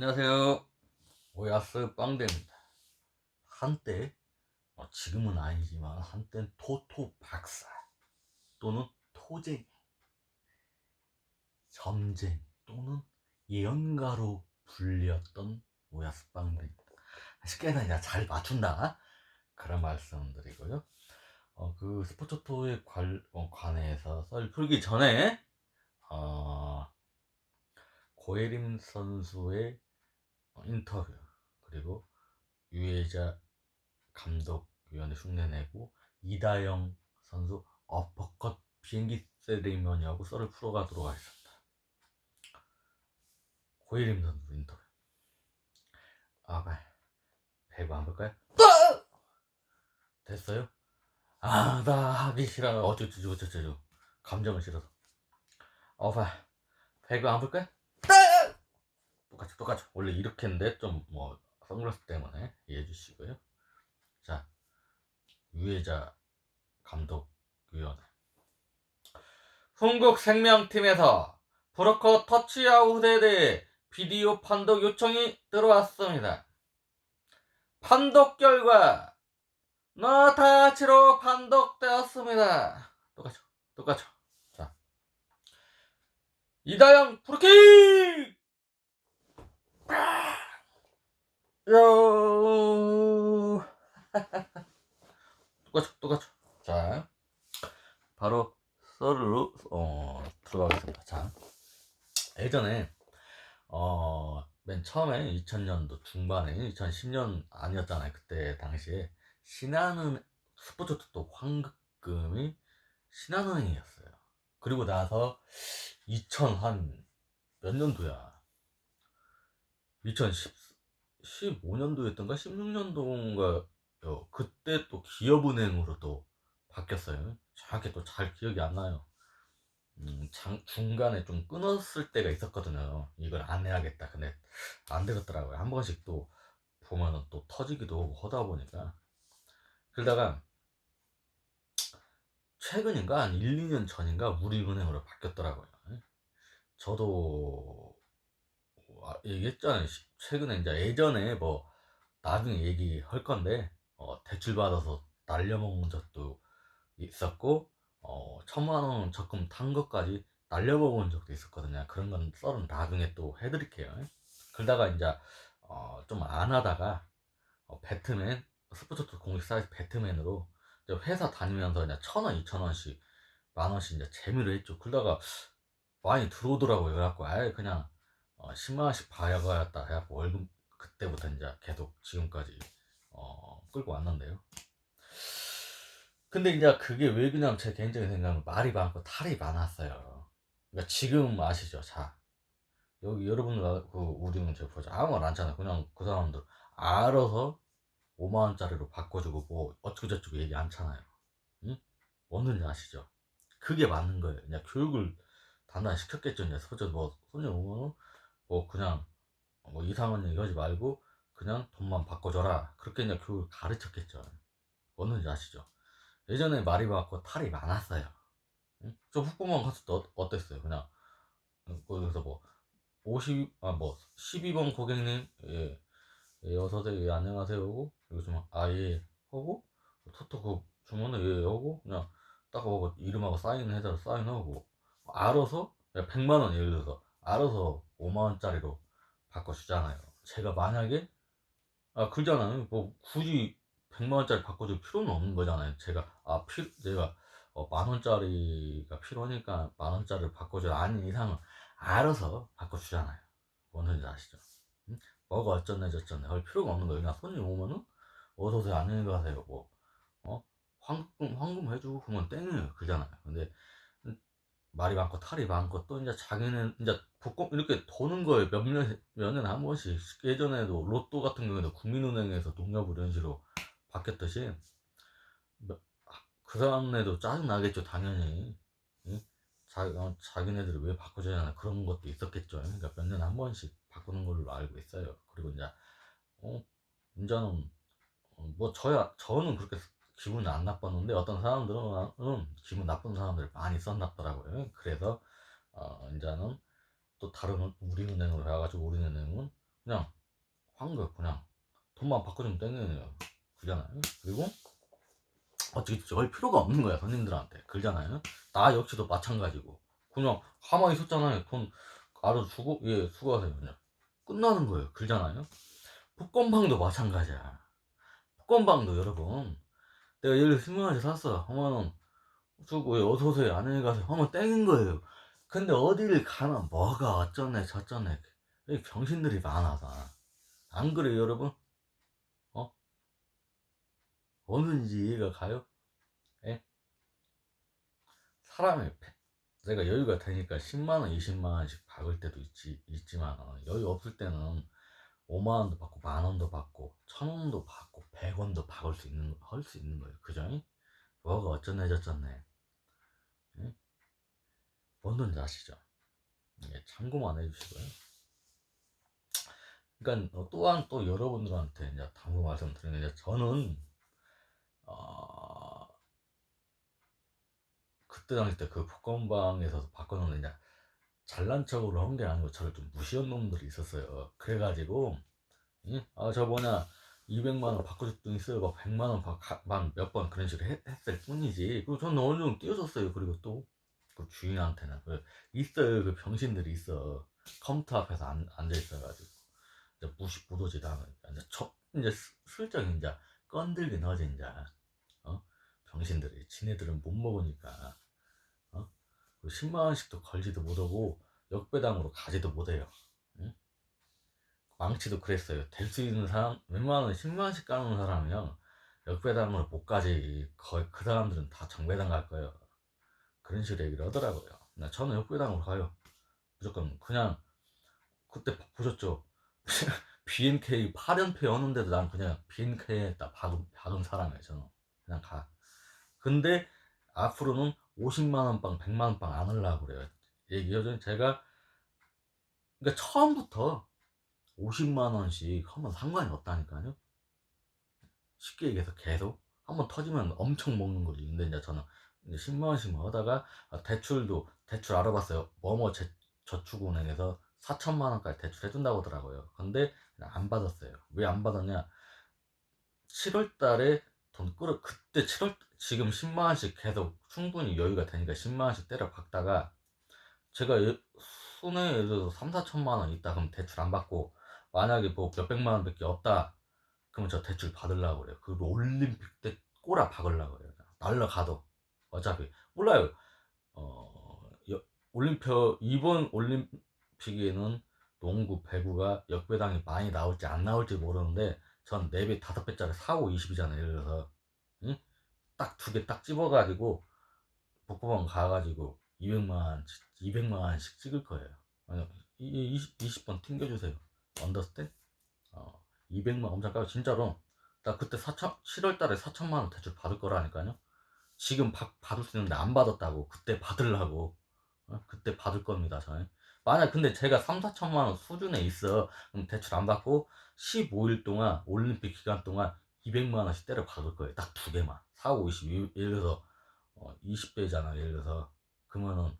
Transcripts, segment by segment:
안녕하세요. 오야스 빵대입니다. 한때, 어, 지금은 아니지만 한땐 토토 박사 또는 토쟁이, 점쟁이 또는 예언가로 불렸던 오야스 빵대입니다. 쉽게 그냥 잘 맞춘다 그런 말씀드리고요. 어, 그 스포츠토에 관, 어, 관해서 썰 풀기 전에 어, 고예림 선수의 어, 인터뷰 그리고 유혜자 감독위원회 흉내내고 이다영 선수 어퍼컷 비행기 세리머니하고 썰을 풀어가도록 하겠습니다. 고예림 선수 인터뷰. 아, 봐. 배구 안 볼까요? 됐어요? 아, 나 하기 싫어. 어쩌저쩌 어쩌저쩌. 감정을 싫어서. 어, 봐. 배구 안 볼까요? 똑같이 똑같이 원래 이렇게 했는데 좀 뭐 선글라스 때문에 이해해 주시고요. 자 유해자 감독위원회 흥국 생명팀에서 브로커 터치아웃에 대해 비디오 판독 요청이 들어왔습니다. 판독 결과 너 타치로 판독되었습니다. 똑같죠? 똑같죠? 자 이다영 프로킥! 요 똑같죠 똑같죠 자 바로 썰으로 어 들어가겠습니다. 자 예전에 어 맨 처음에 2000년도 중반에 2010년 아니었잖아요 그때 당시에. 신한은 스포츠 또 환급금이 신한은행이었어요. 그리고 나서 2000 한 몇 년도야 2010 15년도였던가 16년도인가 요 그때 또 기업은행으로 또 바뀌었어요. 정확히 또 잘 기억이 안 나요. 음, 장, 중간에 좀 끊었을 때가 있었거든요. 이걸 안 해야겠다. 근데 안 되겠더라고요. 한 번씩 또 보면은 또 터지기도 하고 하다 보니까 그러다가 최근인가 한 1, 2년 전인가 우리은행으로 바뀌었더라고요. 저도 아, 얘기했잖아요. 시- 최근에 이제 예전에 뭐 나중에 얘기할 건데 어, 대출 받아서 날려먹은 적도 있었고 어, 천만 원 적금 탄 것까지 날려먹은 적도 있었거든요. 그런 건 썰은 나중에 또 해드릴게요. 그러다가 이제 어, 좀 안 하다가 어, 배트맨 스포츠 공식 사이트 배트맨으로 이제 회사 다니면서 그냥 천 원, 이천 원씩 만 원씩 이제 재미로 했죠. 그러다가 많이 들어오더라고요. 그래갖고 아예 그냥 어, 10만 원씩 봐야겠다 해갖고 월급 그때부터 이제 계속 지금까지 어, 끌고 왔는데요. 근데 이제 그게 왜 그냥 제 개인적인 생각은 말이 많고 탈이 많았어요. 그러니까 지금 아시죠? 자 여기 여러분들 그 우리는 제 보자 아무 말 않잖아요. 그냥 그 사람들 알아서 5만 원짜리로 바꿔주고 뭐 어쩌고 저쩌고 얘기 않잖아요. 응? 뭔지 아시죠? 그게 맞는 거예요. 그냥 교육을 단단히 시켰겠죠. 이제 소저 뭐 손님 오면 뭐 그냥 뭐 이상한 얘기 하지 말고 그냥 돈만 바꿔줘라. 그렇게 그냥 교육을 가르쳤겠죠. 뭔지 아시죠? 예전에 말이 많고 탈이 많았어요. 응? 저 훅보만 갔을 때 어, 어땠어요? 그냥 응, 거기서 뭐 50, 아, 뭐, 12번 고객님, 예, 예, 어서오세요, 예, 안녕하세요, 하고, 이거 좀, 아, 예, 하고, 토토 그 주문을 예, 하고, 그냥 딱 하고, 이름하고 사인해서 사인하고, 알아서, 100만원 예를 들어서, 알아서 5만원짜리로 바꿔주잖아요. 제가 만약에, 아, 그러잖아요. 뭐, 굳이 100만원짜리 바꿔줄 필요는 없는 거잖아요. 제가, 아, 필, 내가, 어, 만원짜리가 필요하니까 만원짜리를 바꿔줘. 아닌 이상은 알아서 바꿔주잖아요. 뭔지 아시죠? 응? 뭐가 어쩌네 저쩌네 할 필요가 없는 거예요. 그냥 손님 오면은 어서오세요 안녕히 가세요 뭐 어? 황금 황금 해주고 그러면 땡이에요 그잖아요. 근데 말이 많고 탈이 많고 또 이제 자기는 이제 복권 이렇게 도는 거예요. 몇년 몇 년에 한 번씩 예전에도 로또 같은 경우에도 국민은행에서 농협 이런 식으로 바뀌었듯이 몇- 그 사람네도 짜증 나겠죠 당연히. 응? 자, 어, 자기네들이 왜 바꿔줘야 하나 그런 것도 있었겠죠. 그러니까 몇 년에 한 번씩 바꾸는 걸로 알고 있어요. 그리고 이제 어 이제는 어, 뭐 저야 저는 그렇게 기분이 안 나빴는데 어떤 사람들은 음, 기분 나쁜 사람들이 많이 썼났더라고요. 그래서 어 이제는 또 다른 우리은행으로 해가지고 우리은행은 그냥 황금 그냥. 돈만 바꿔주면 땡기네요 그잖아요. 그리고 어떻게 열 필요가 없는 거야 손님들한테. 그러잖아요. 나 역시도 마찬가지고. 그냥 가만히 있었잖아요. 돈 알아 주고 예 수고하세요 그냥. 끝나는 거예요. 그러잖아요. 복권방도 마찬가지야. 복권방도 여러분 내가 들어 10만원씩 샀어 5만원 주고 예, 어서오세요 안녕히 가세요 하면 땡인 거예요 근데 어디를 가나 뭐가 어쩌네 저쩌네 이 병신들이 많아서 안 그래요 여러분? 어? 어느지 이해가 가요? 예? 사람의 패- 내가 여유가 되니까 10만원 20만원씩 박을 때도 있지, 있지만 어, 여유 없을 때는 5만원도 받고 만원도 받고 천원도 받고 100원도 박을 수 있는 할 수 있는 거예요 그죠? 뭐가 어쩌네 저쩌네 예? 뭔 돈지 아시죠? 예, 참고만 해주시고요 그러니까 어, 또한 또 여러분들한테 이제 당부 말씀드리는 게 저는 어, 그때 당시 때 그 복권방에서 바꿔놓은 이제 잘난 척으로 한 게 아니고 저를 좀 무시한 놈들이 있었어요. 그래가지고 아저 뭐냐 200만 원 바꿔줄 돈 있어요. 막 100만 원몇 번 그런 식으로 했, 을 뿐이지. 그리고 저는 어느 정도 띄워줬어요. 그리고 또 그 주인한테는 그 있어요. 그 병신들이 있어. 컴퓨터 앞에서 앉, 앉아 있어가지고 이제 무시 무도지 당하니까 이제 저 이제 슬- 슬쩍 이제 건들긴 하지 이제 어 병신들이 지네들은 못 먹으니까 어 10만 원씩도 걸지도 못하고 역배당으로 가지도 못해요. 응? 망치도 그랬어요. 될 수 있는 사람 웬만하면 10만 원씩 까는 사람이면 역배당으로 못 가지 거의 그 사람들은 다 정배당 갈 거예요. 그런 식으로 얘기를 하더라고요. 나 저는 역배당으로 가요. 무조건 그냥 그때 보셨죠? BNK 8연패 하는데도 난 그냥 BNK에 딱 박은, 박은 사람이에요 저는. 그냥 가. 근데 앞으로는 50만 원 빵 100만 원 빵 안 하려고 그래요. 얘기하죠 제가 그러니까 처음부터 50만 원씩 하면 상관이 없다니까요. 쉽게 얘기해서 계속 한 번 터지면 엄청 먹는 거지. 근데 이제 저는 이제 10만 원씩만 하다가 아, 대출도 대출 알아봤어요. 뭐뭐 제- 저축은행에서 4천만 원까지 대출해준다고 하더라고요. 근데 안 받았어요. 왜 안 받았냐? 7월 달에 돈 끌어 그때 7월 지금 10만 원씩 계속 충분히 여유가 되니까 10만 원씩 때려 박다가 제가 예- 손에 예를 들어서 3, 4천만 원 있다 그럼 대출 안 받고 만약에 뭐 몇백만 원밖에 없다 그러면 저 대출 받으려고 그래요. 그 올림픽 때 꼬라 박으려고 그래요. 날라가도 어차피 몰라요. 어 여- 올림픽 이번 올림픽에는 농구, 배구가 역배당이 많이 나올지 안 나올지 모르는데 전 4배, 5배짜리 4고 20이잖아요. 예를 들어서 응? 딱 두 개 딱 집어가지고 복부방 가가지고 200만 200만 원씩 찍을 거예요. 아니, 20, 20번 튕겨주세요. 언더스탠? 어, 200만 엄청 까고 진짜로 나 그때 4천 7월 달에 4천만 원 대출 받을 거라니까요. 지금 받, 받을 수 있는데 안 받았다고 그때 받으려고 어? 그때 받을 겁니다 저는 만약 근데 제가 3, 4천만 원 수준에 있어 그럼 대출 안 받고 15일 동안 올림픽 기간 동안 200만 원씩 때려 박을 거예요 딱 두 개만 4, 5, 20 예를 들어서 어, 20배잖아 예를 들어서 그러면은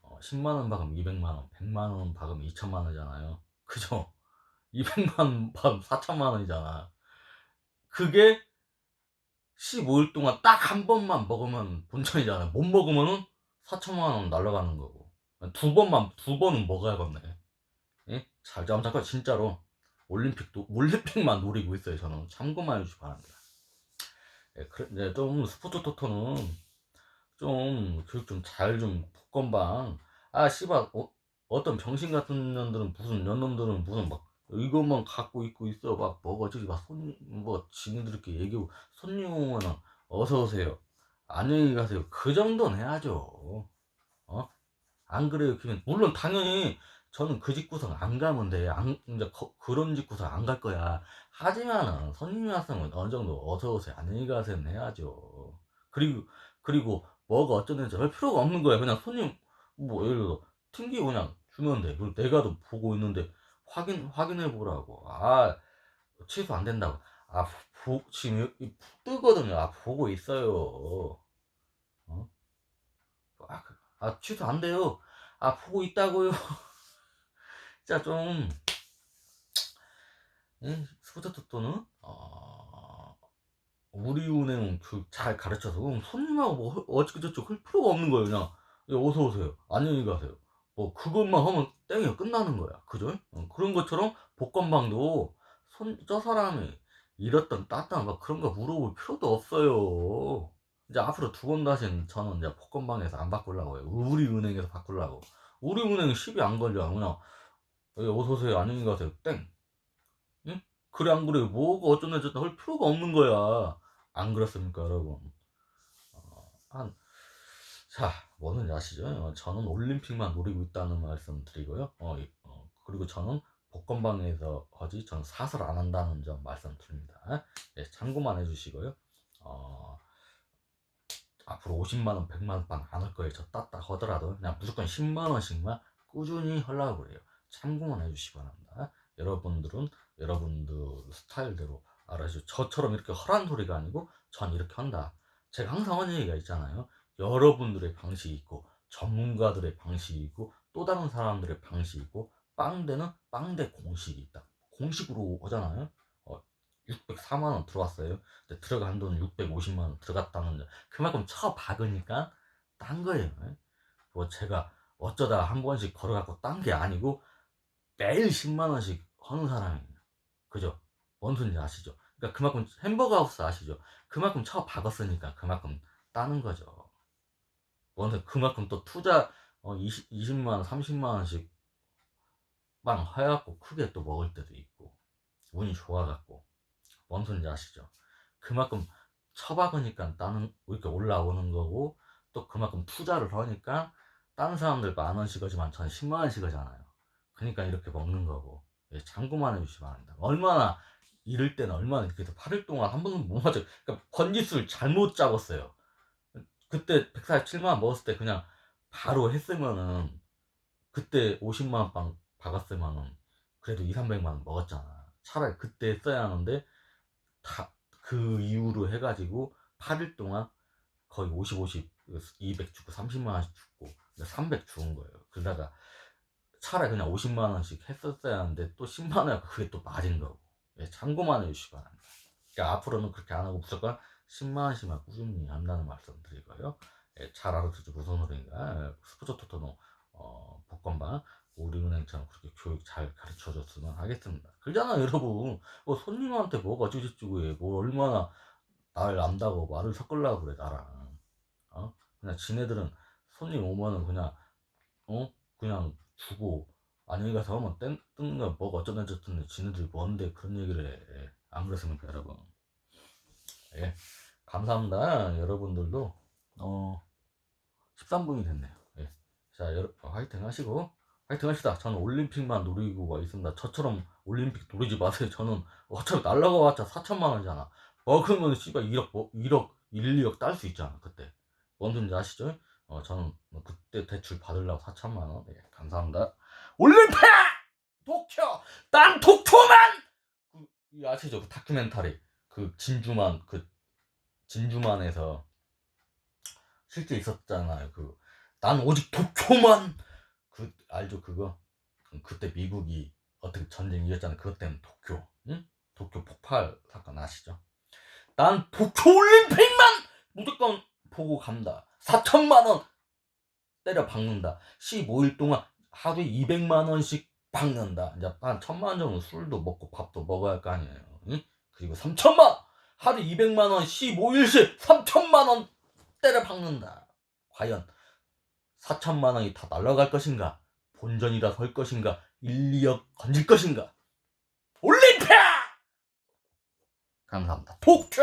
어, 10만 원 박으면 200만 원 100만 원 박으면 2천만 원이잖아요 그죠 200만 원 박으면 4천만 원이잖아 그게 15일 동안 딱 한 번만 먹으면 본전이잖아 못 먹으면은 4천만 원 날라가는 거고 두 번만 두 번은 먹어야겠네. 예? 잘 잠깐 진짜로 올림픽도 올림픽만 노리고 있어요. 저는 참고만 해주시 기 바랍니다. 예, 그래, 네, 좀 스포츠 토토는 좀 교육 좀 잘 좀 복권방. 아 씨발 어, 어떤 병신 같은 년들은 무슨 년놈들은 무슨 막 이것만 갖고 있고 있어. 막 뭐가 저기 막손뭐 지금들께 얘기하고 손님 오면은 어서 오세요. 안녕히 가세요. 그 정도는 해야죠. 어? 안 그래요, 기면 물론 당연히 저는 그 집구석 안 가면 돼. 안, 이제 거- 그런 집구석 안 갈 거야. 하지만은 손님이 왔으면 어느 정도 어서 오세요, 안녕히 가세요 해야죠. 그리고 그리고 뭐가 어쩌는지 할 필요가 없는 거야. 그냥 손님 뭐 예를 들어 튕기고 그냥 주면 돼. 그리고 내가도 보고 있는데 확인 확인해 보라고. 아 취소 안 된다고. 아 보, 지금 여기 뜨거든요. 아 보고 있어요. 어? 아, 그- 아 취소 안 돼요. 아 보고 있다고요. 진짜 좀 응? 스포츠 토토는 어, 우리 은행 그 잘 가르쳐서 그럼 손님하고 뭐 어찌저찌 할 필요가 없는 거예요. 그냥 예, 어서 오세요. 안녕히 가세요. 뭐 그것만 하면 땡이야 끝나는 거야. 그죠? 어, 그런 것처럼 복권방도 손, 저 사람이 잃었던 땄던 막 그런 거 물어볼 필요도 없어요. 이제 앞으로 두 번 다시는 저는 이제 복권방에서 안 바꾸려고 해요. 우리 은행에서 바꾸려고. 우리 은행 10이 안 걸려. 그냥 예, 어서 오세요. 안녕히 가세요. 땡. 응? 그래 안 그래 뭐가 어쩌나 저쩌나 할 필요가 없는 거야. 안 그렇습니까 여러분? 어, 한 자, 뭐는 아시죠? 어, 저는 올림픽만 노리고 있다는 말씀 드리고요. 어, 이- 어, 그리고 저는 복권방에서 하지, 전 사설 안 한다는 점 말씀드립니다. 예, 참고만 해주시고요. 어, 앞으로 50만원, 100만원 빵 안 할 거예요. 저 땄다 하더라도 그냥 무조건 10만원씩만 꾸준히 하려고 그래요. 참고만 해주시기 바랍니다. 여러분들은 여러분들 스타일대로 알아주죠. 저처럼 이렇게 허란 소리가 아니고 전 이렇게 한다. 제가 항상 하는 얘기가 있잖아요. 여러분들의 방식이 있고 전문가들의 방식이 있고 또 다른 사람들의 방식이 있고 빵대는 빵대 공식이 있다. 공식으로 하잖아요. 어, 604만 원 들어왔어요. 근데 들어간 돈은 650만 원 들어갔다는 점. 그만큼 쳐 박으니까 딴 거예요. 예? 뭐 제가 어쩌다 한 번씩 걸어갖고 딴 게 아니고 매일 10만 원씩 하는 사람이에요. 그죠? 뭔 소리인지 아시죠? 그러니까 그만큼 햄버거 하우스 아시죠? 그만큼 쳐 박았으니까 그만큼 따는 거죠. 원래 그만큼 또 투자 어, 20, 20만 원, 30만 원씩 빵 해갖고 크게 또 먹을 때도 있고 운이 좋아갖고 뭔 소리인지 아시죠? 그만큼 쳐박으니까 따는 이렇게 올라오는 거고 또 그만큼 투자를 하니까 다른 사람들 만 원씩 하지만 전 10만 원씩 하잖아요. 그러니까 이렇게 먹는 거고 예, 참고만 해주시기 바랍니다. 얼마나 이럴 때는 얼마나 이렇게 8일 동안 한 번도 못 맞아요. 그러니까 번지수를 잘못 잡았어요. 그때 147만 먹었을 때 그냥 바로 했으면은 그때 50만 원 빵 박았으면은 그래도 2, 300만 원 먹었잖아. 차라리 그때 했어야 하는데 다 그 이후로 해가지고 8일 동안 거의 50, 50, 200 주고 30만 원씩 주고 300 주은 거예요. 그러다가 차라리 그냥 50만 원씩 했었어야 하는데 또 10만 원 그게 또 맞은 거고. 예, 참고만 해주시기 바랍니다. 그러니까 앞으로는 그렇게 안 하고 무조건 10만 원씩만 꾸준히 한다는 말씀 드리고요. 예, 잘 알아두죠. 무슨 소리인가. 예, 스포츠 토토노 어, 복권방 우리은행처럼 그렇게 교육 잘 가르쳐 줬으면 하겠습니다. 그러잖아 여러분. 뭐 손님한테 뭐가 어쩌고저쩌고 해. 뭐 얼마나 날 안다고 말을 섞으려고 그래 나랑. 어? 그냥 지네들은 손님 오면은 그냥 어? 그냥 주고 안녕히 가서 하면 땡, 뜬가 뭐가 어쩌나 저쩌나 지네들이 뭔데 그런 얘기를 해. 안 그렇습니까 여러분? 예. 감사합니다. 여러분들도 어 13분이 됐네요. 예. 자, 여러 화이팅 하시고 화이팅 합시다. 저는 올림픽만 노리고 가 있습니다. 저처럼 올림픽 노리지 마세요. 저는 어차피 날라가 봤자 4천만 원이잖아. 어 그러면 씨발 1억 뭐 1억 1, 2억 딸 수 있잖아. 그때. 뭔 소리인지 아시죠? 어 저는 뭐 그때 대출 받으려고 4천만 원. 예, 감사합니다. 올림픽! 도쿄! 난 도쿄만! 그, 이 아시죠? 그 다큐멘터리. 그 진주만 그 진주만에서 실제 있었잖아요. 그 난 오직 도쿄만 그 알죠 그거 그- 그때 미국이 어떻게 전쟁 이겼잖아요. 그것 때문에 도쿄 응? 도쿄 폭발 사건 아시죠? 난 도쿄 올림픽만 무조건 보고 간다. 4천만 원 때려 박는다. 15일 동안 하루에 200만 원씩 박는다. 이제 한 천만 원 정도 술도 먹고 밥도 먹어야 할 거 아니에요. 응? 그리고 3천만 원! 하루 200만 원 15일씩 3천만 원 때려 박는다. 과연 4천만 원이 다 날아갈 것인가? 본전이라 설 것인가? 1, 2억 건질 것인가? 올림픽! 감사합니다. 도쿄!